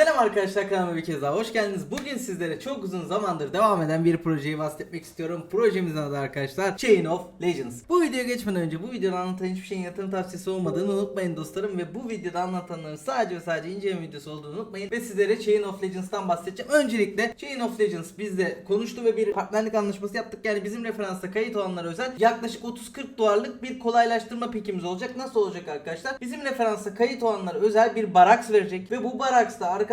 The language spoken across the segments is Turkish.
Selam arkadaşlar kanalıma bir kez daha hoş geldiniz. Bugün sizlere çok uzun zamandır devam eden bir projeyi bahsetmek istiyorum. Projemizin adı arkadaşlar Chain of Legends. Bu videoya geçmeden önce bu videoda anlatan hiçbir şeyin yatırım tavsiyesi olmadığını unutmayın dostlarım. Ve bu videoda anlatanların sadece ve sadece inceleme videosu olduğunu unutmayın. Ve sizlere Chain of Legends'tan bahsedeceğim. Öncelikle Chain of Legends bizde konuştu ve bir partnerlik anlaşması yaptık. Yani bizim referansta kayıt olanlara özel yaklaşık 30-40 dolarlık bir kolaylaştırma pekimiz olacak. Nasıl olacak arkadaşlar? Bizim referansta kayıt olanlara özel bir baraks verecek ve bu baraksta arkadaşlar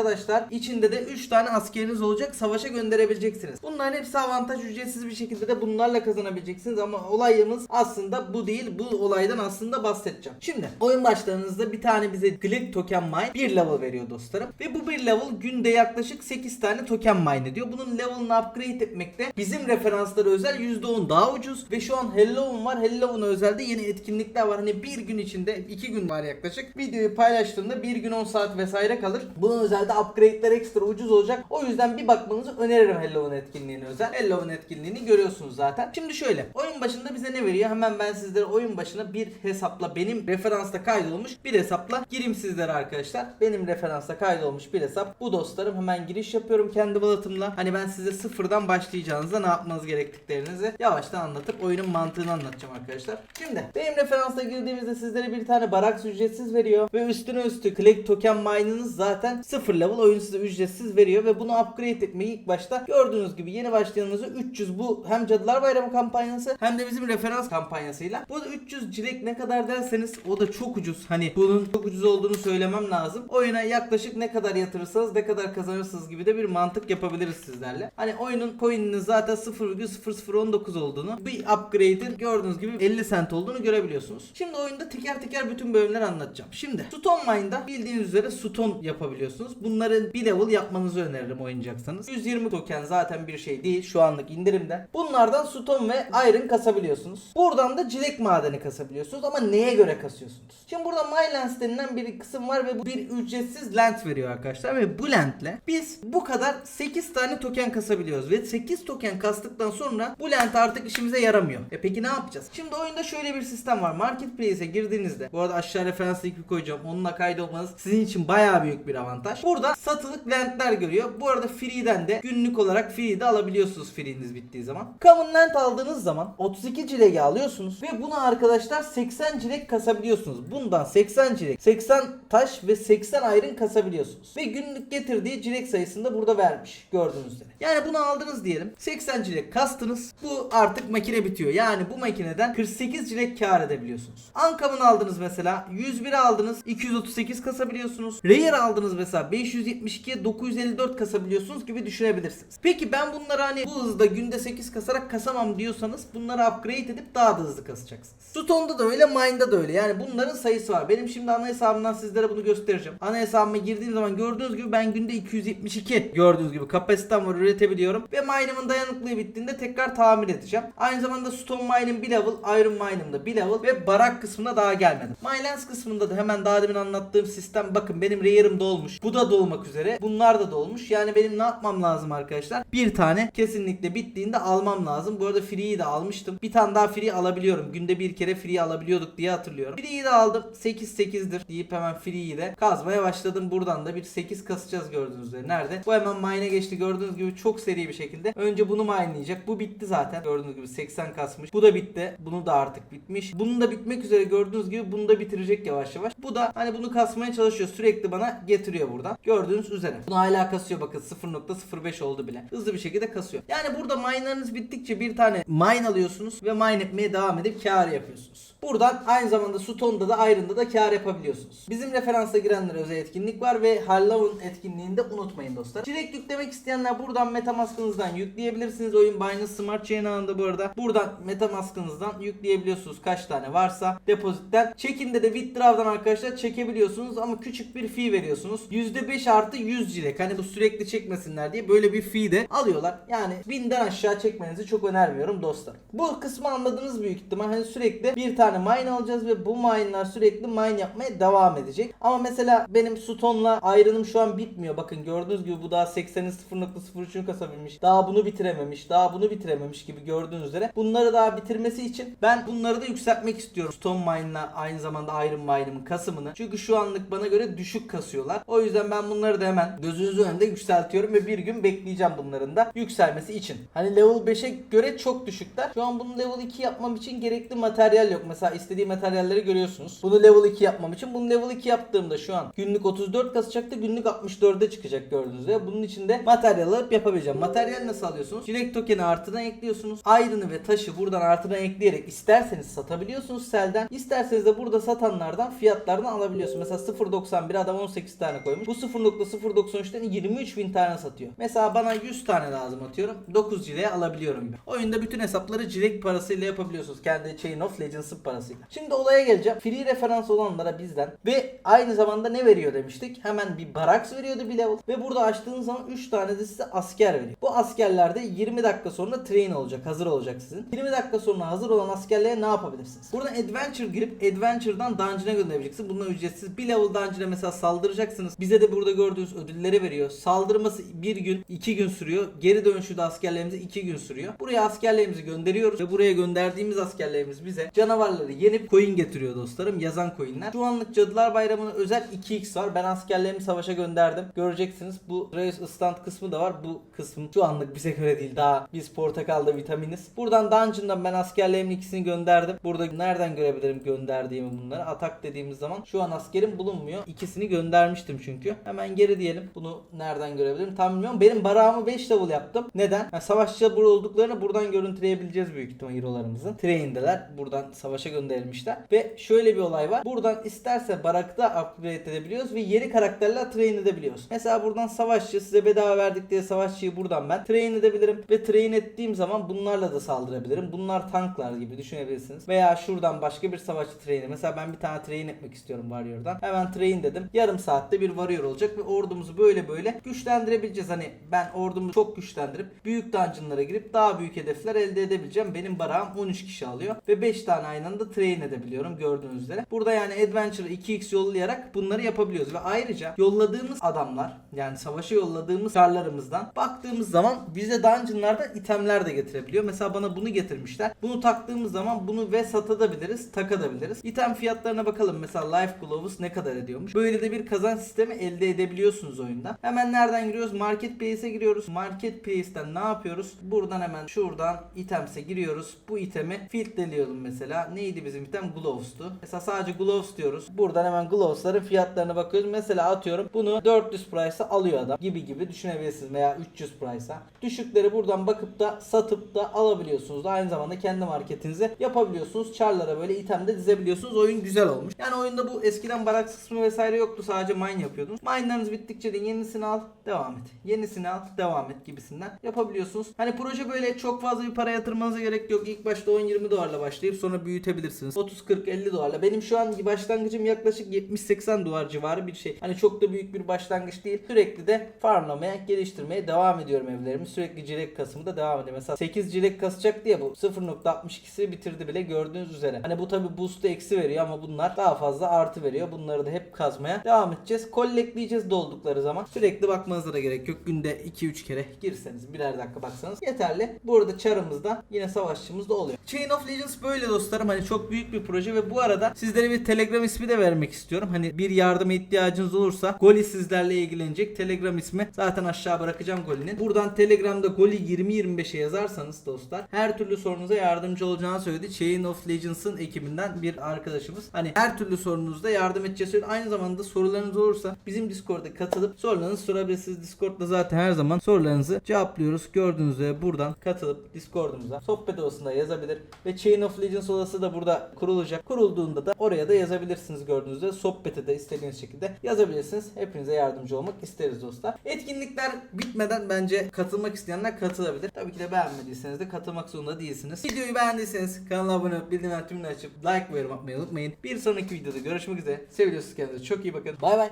içinde de 3 tane askeriniz olacak. Savaşa gönderebileceksiniz. Bunların hepsi avantaj ücretsiz bir şekilde de bunlarla kazanabileceksiniz ama olayımız aslında bu değil. Bu olaydan aslında bahsedeceğim. Şimdi oyun başlarınızda bir tane bize Glick token mine bir level veriyor dostlarım. Ve bu bir level günde yaklaşık 8 tane token mine ediyor. Bunun level'ını upgrade etmekte bizim referanslara özel %10 daha ucuz ve şu an Halloween var. Halloween'a özel de yeni etkinlikler var. Hani bir gün içinde 2 gün var yaklaşık. Videoyu paylaştığında bir gün 10 saat vesaire kalır. Bunun özel de upgrade'ler ekstra ucuz olacak. O yüzden bir bakmanızı öneririm Halloween etkinliğine özel. Halloween etkinliğini görüyorsunuz zaten. Şimdi şöyle. Oyun başında bize ne veriyor? Hemen ben sizlere oyun başına bir hesapla benim referansta kaydolmuş bir hesapla gireyim sizlere arkadaşlar. Benim referansta kaydolmuş bir hesap. Bu dostlarım hemen giriş yapıyorum kendi wallet'ımla. Hani ben size sıfırdan başlayacağınızda ne yapmanız gerektiklerinizi yavaştan anlatıp oyunun mantığını anlatacağım arkadaşlar. Şimdi benim referansa girdiğimizde sizlere bir tane baraks ücretsiz veriyor ve üstüne üstü click token mine'ınız zaten sıfır level oyun size ücretsiz veriyor ve bunu upgrade etmeyi ilk başta gördüğünüz gibi yeni başlayanınızı 300 bu hem Cadılar Bayramı kampanyası hem de bizim referans kampanyasıyla. Bu da 300 cilek ne kadar derseniz o da çok ucuz. Hani bunun çok ucuz olduğunu söylemem lazım. Oyuna yaklaşık ne kadar yatırırsanız ne kadar kazanırsınız gibi de bir mantık yapabiliriz sizlerle. Hani oyunun coin'inin zaten 0,0019 olduğunu bir upgrade'in gördüğünüz gibi 50 cent olduğunu görebiliyorsunuz. Şimdi oyunda teker teker bütün bölümleri anlatacağım. Şimdi Stone Mine'da bildiğiniz üzere Stone yapabiliyorsunuz. Bunların bir level yapmanızı öneririm oynayacaksanız. 120 token zaten bir şey değil şu anlık indirimde. Bunlardan Stone ve Iron kasabiliyorsunuz. Buradan da Cilek madeni kasabiliyorsunuz ama neye göre kasıyorsunuz? Şimdi burada My Lens denilen bir kısım var ve bu bir ücretsiz lens veriyor arkadaşlar ve bu lentle biz bu kadar 8 tane token kasabiliyoruz ve 8 token kastıktan sonra bu lent artık işimize yaramıyor. E peki ne yapacağız? Şimdi oyunda şöyle bir sistem var. Marketplace'e girdiğinizde bu arada aşağı referans linki koyacağım. Onunla kaydolmanız sizin için bayağı büyük bir avantaj. Burada satılık lentler görüyor. Bu arada free'den de günlük olarak free de alabiliyorsunuz free'niz bittiği zaman. Common lent aldığınız zaman 32 cilegi alıyorsunuz ve bunu arkadaşlar 80 cilek kasabiliyorsunuz. Bundan 80 cilek, 80 taş ve 80 iron kasabiliyorsunuz. Ve günlük getirdiği cilek sayısını da burada vermiş gördüğünüz üzere. Yani bunu aldınız diyelim. 80 cilek kastınız. Bu artık makine bitiyor. Yani bu makineden 48 cilek kar edebiliyorsunuz. Uncommon aldınız mesela. 101 aldınız. 238 kasabiliyorsunuz. Rare aldınız mesela. 572 954 kasabiliyorsunuz gibi düşünebilirsiniz. Peki ben bunları hani bu hızda günde 8 kasarak kasamam diyorsanız bunları upgrade edip daha da hızlı kasacaksınız. Stone'da da öyle, Mine'da da öyle. Yani bunların sayısı var. Benim şimdi ana hesabımdan sizlere bunu göstereceğim. Ana hesabıma girdiğim zaman gördüğünüz gibi ben günde 272 gördüğünüz gibi kapasitem var üretebiliyorum. Ve mine'ımın dayanıklılığı bittiğinde tekrar tamir edeceğim. Aynı zamanda Stone Mine'im bir level, Iron Mine'ım da bir level ve barak kısmına daha gelmedim. Mylens kısmında da hemen daha demin anlattığım sistem bakın benim Rare'ım dolmuş. Bu da dolmak üzere. Bunlar da dolmuş. Yani benim ne yapmam lazım arkadaşlar? Bir tane kesinlikle bittiğinde almam lazım. Bu arada free'yi de almıştım. Bir tane daha free alabiliyorum. Günde bir kere free alabiliyorduk diye hatırlıyorum. Free'yi de aldım. 8 8'dir deyip hemen free'yi de kazmaya başladım. Buradan da bir 8 kasacağız gördüğünüz üzere. Nerede? Bu hemen mine'e geçti. Gördüğünüz gibi çok seri bir şekilde. Önce bunu mine'layacak. Bu bitti zaten. Gördüğünüz gibi 80 kasmış. Bu da bitti. Bunu da artık bitmiş. Bunun da bitmek üzere gördüğünüz gibi bunu da bitirecek yavaş yavaş. Bu da hani bunu kasmaya çalışıyor. Sürekli bana getiriyor buradan. Gördüğünüz üzere. Bunu hala kasıyor bakın 0.05 oldu bile. Hızlı bir şekilde kasıyor. Yani burada mine'larınız bittikçe bir tane mine alıyorsunuz ve mine etmeye devam edip kar yapıyorsunuz. Buradan aynı zamanda Stone'da da Iron'da da kar yapabiliyorsunuz. Bizim referansa girenlere özel etkinlik var ve Halloween etkinliğini de unutmayın dostlar. Direkt yüklemek isteyenler buradan Metamask'ınızdan yükleyebilirsiniz. Oyun Binance Smart Chain ağında bu arada. Buradan Metamask'ınızdan yükleyebiliyorsunuz kaç tane varsa depozitten. Check-in'de de withdraw'dan arkadaşlar çekebiliyorsunuz ama küçük bir fee veriyorsunuz. %5 artı 100 cilek. Hani bu sürekli çekmesinler diye böyle bir fee de alıyorlar. Yani 1000'den aşağı çekmenizi çok önermiyorum dostlar. Bu kısmı anladınız büyük ihtimal. Hani sürekli bir tane tane mine alacağız ve bu mine'lar sürekli mine yapmaya devam edecek. Ama mesela benim Stone'la ayrınım şu an bitmiyor. Bakın gördüğünüz gibi bu daha 80'in 0.03'ünü kasabilmiş. Daha bunu bitirememiş. Daha bunu bitirememiş gibi gördüğünüz üzere. Bunları daha bitirmesi için ben bunları da yükseltmek istiyorum. Stone mine'la aynı zamanda iron mine'ımın kasımını. Çünkü şu anlık bana göre düşük kasıyorlar. O yüzden ben bunları da hemen gözünüzün önünde yükseltiyorum ve bir gün bekleyeceğim bunların da yükselmesi için. Hani level 5'e göre çok düşükler. Şu an bunu level 2 yapmam için gerekli materyal yok. Mesela istediği materyalleri görüyorsunuz. Bunu level 2 yapmam için bunu level 2 yaptığımda şu an günlük 34 kasacaktı. Günlük 64'e çıkacak gördüğünüz gibi. Bunun için de materyal alıp yapabileceğim. Materyal nasıl alıyorsunuz? Çilek tokeni artıdan ekliyorsunuz. Ayrını ve taşı buradan artıdan ekleyerek isterseniz satabiliyorsunuz selden. İsterseniz de burada satanlardan fiyatlardan alabiliyorsunuz. Mesela 0.91 adam 18 tane koymuş. Bu 0.093'ten 23 bin tane satıyor. Mesela bana 100 tane lazım atıyorum. 9 cileye alabiliyorum gibi. Oyunda bütün hesapları cilek parasıyla yapabiliyorsunuz. Kendi Chain of Legends'ın parasıyla. Şimdi olaya geleceğim. Free referans olanlara bizden ve aynı zamanda ne veriyor demiştik? Hemen bir baraks veriyordu bir level. Ve burada açtığınız zaman 3 tane de size asker veriyor. Bu askerlerde 20 dakika sonra train olacak. Hazır olacak sizin. 20 dakika sonra hazır olan askerlere ne yapabilirsiniz? Buradan adventure girip adventure'dan dungeon'a gönderebileceksiniz. Bununla ücretsiz. Bir level dungeon'a mesela saldıracaksınız. Bize de burada gördüğünüz ödülleri veriyor. Saldırması bir gün, iki gün sürüyor. Geri dönüşü de askerlerimize iki gün sürüyor. Buraya askerlerimizi gönderiyoruz ve buraya gönderdiğimiz askerlerimiz bize canavarları yenip coin getiriyor dostlarım. Yazan coinler. Şu anlık Cadılar Bayramı'na özel 2x var. Ben askerlerimi savaşa gönderdim. Göreceksiniz. Bu Reis stand kısmı da var. Bu kısım şu anlık bize göre değil. Daha biz portakalda vitaminiz. Buradan dungeon'dan ben askerlerimin ikisini gönderdim. Burada nereden görebilirim gönderdiğimi bunları? Atak dediğimiz zaman şu an askerim bulunmuyor. İkisini göndermiştim çünkü. Hemen geri diyelim. Bunu nereden görebilirim? Tam bilmiyorum. Benim barağımı 5 level yaptım. Neden? Yani savaşçı olduklarını buradan görüntüleyebileceğiz büyük ihtimal hero'larımızın. Train'deler. Buradan savaşa gönderilmişler. Ve şöyle bir olay var. Buradan isterse barakta upgrade edebiliyoruz ve yeni karakterler train edebiliyoruz. Mesela buradan savaşçı size bedava verdik diye savaşçıyı buradan ben train edebilirim ve train ettiğim zaman bunlarla da saldırabilirim. Bunlar tanklar gibi düşünebilirsiniz. Veya şuradan başka bir savaşçı train'i. Mesela ben bir tane train etmek istiyorum Warrior'dan. Hemen train dedim. Yarım saatte bir Warrior olacak ve ordumuzu böyle böyle güçlendirebileceğiz. Hani ben ordumu çok güçlendirip büyük dungeonlara girip daha büyük hedefler elde edebileceğim. Benim barağım 13 kişi alıyor ve 5 tane aynı anda train edebiliyorum gördüğünüz üzere. Burada yani Adventure 2x yollayarak bunları yapabiliyoruz ve ayrıca yolladığımız adamlar yani savaşa yolladığımız karlarımızdan baktığımız zaman bize dungeonlardan itemler de getirebiliyor. Mesela bana bunu getirmişler. Bunu taktığımız zaman bunu ve satabiliriz, takabiliriz. İtem fiyatlarına bakalım. Mesela Life Gloves ne kadar ediyormuş. Böyle de bir kazanç sistemi elde edebiliyorsunuz oyunda. Hemen nereden giriyoruz? Marketplace'e giriyoruz. Marketplace'ten ne yapıyoruz? Buradan hemen şuradan items'e giriyoruz. Bu itemi filtreliyorum mesela. Neydi bizim item? Gloves'tu. Mesela sadece Gloves diyoruz. Buradan hemen Gloves'ların fiyatlarına bakıyoruz. Mesela atıyorum bunu 400 price'a alıyor adam gibi gibi düşünebilirsiniz veya 300 price'a. Düşükleri buradan bakıp da satıp da alabiliyorsunuz. Aynı zamanda kendi marketinizi yapabiliyorsunuz. Char'lara böyle item de dizebiliyorsunuz. Oyun güzel olmuş. Yani oyunda bu eskiden barak kısmı vesaire yoktu. Sadece mine yapıyordunuz. Mine'larınız bittikçe de yenisini al, devam et. Yenisini al, devam et gibisinden yapabiliyorsunuz. Hani proje böyle çok fazla bir para yatırmanıza gerek yok. İlk başta 10-20 dolarla başlayıp sonra büyütebilirsiniz. 30 40 50 dolarla. Benim şu an başlangıcım yaklaşık 70-80 dolar civarı bir şey. Hani çok da büyük bir başlangıç değil. Sürekli de farmlamaya, geliştirmeye devam ediyorum evlerimi. Sürekli cilek kasımı da devam ediyor. Mesela 8 cilek kasacak diye bu 0.62'si bitirdi bile gördüğünüz üzere. Hani bu tabi boost'u eksi veriyor ama bunlar daha fazla artı veriyor. Bunları da hep kazmaya devam edeceğiz. Kollekleyeceğiz doldukları zaman. Sürekli bakmanıza da gerek yok. Günde 2-3 kere girseniz birer dakika baksanız yeterli. Bu arada çarımızda yine savaşçımız da oluyor. Chain of Legends böyle dostlarım. Hani çok büyük bir proje ve bu arada sizlere bir Telegram ismi de vermek istiyorum. Hani bir yardıma ihtiyacınız olursa Goli sizlerle ilgilenecek. Telegram ismi zaten aşağı bırakacağım Goli'nin. Buradan Telegram'da Goli 2025'e yazarsanız dostlar her türlü sorunuza yardımcı olacağını söyledi. Chain of Legends'ın ekibinden bir arkadaşımız. Hani her türlü sorunuzda yardım edeceğiz. Aynı zamanda sorularınız olursa bizim Discord'a katılıp sorularınızı sorabilirsiniz. Discord'da zaten her zaman sorularınızı cevaplıyoruz. Gördüğünüz üzere buradan katılıp Discord'umuza sohbet odasında yazabilir ve Chain of Legends odası da burada kurulacak. Kurulduğunda da oraya da yazabilirsiniz gördüğünüz üzere. Sohbete de istediğiniz şekilde yazabilirsiniz. Hepinize yardımcı olmak isteriz dostlar. Etkinlikler bitmeden bence katılmak isteyenler katılabilir. Tabii ki de beğenmediyseniz de katılmak zorunda değilsiniz. Videoyu beğendiyseniz kanala abone olup bildirimler tümünü açıp like ve yorum atmayı unutmayın. Bir sonraki videoda görüşmek üzere. Seviyorsunuz kendinize çok iyi bakın. Bay bay.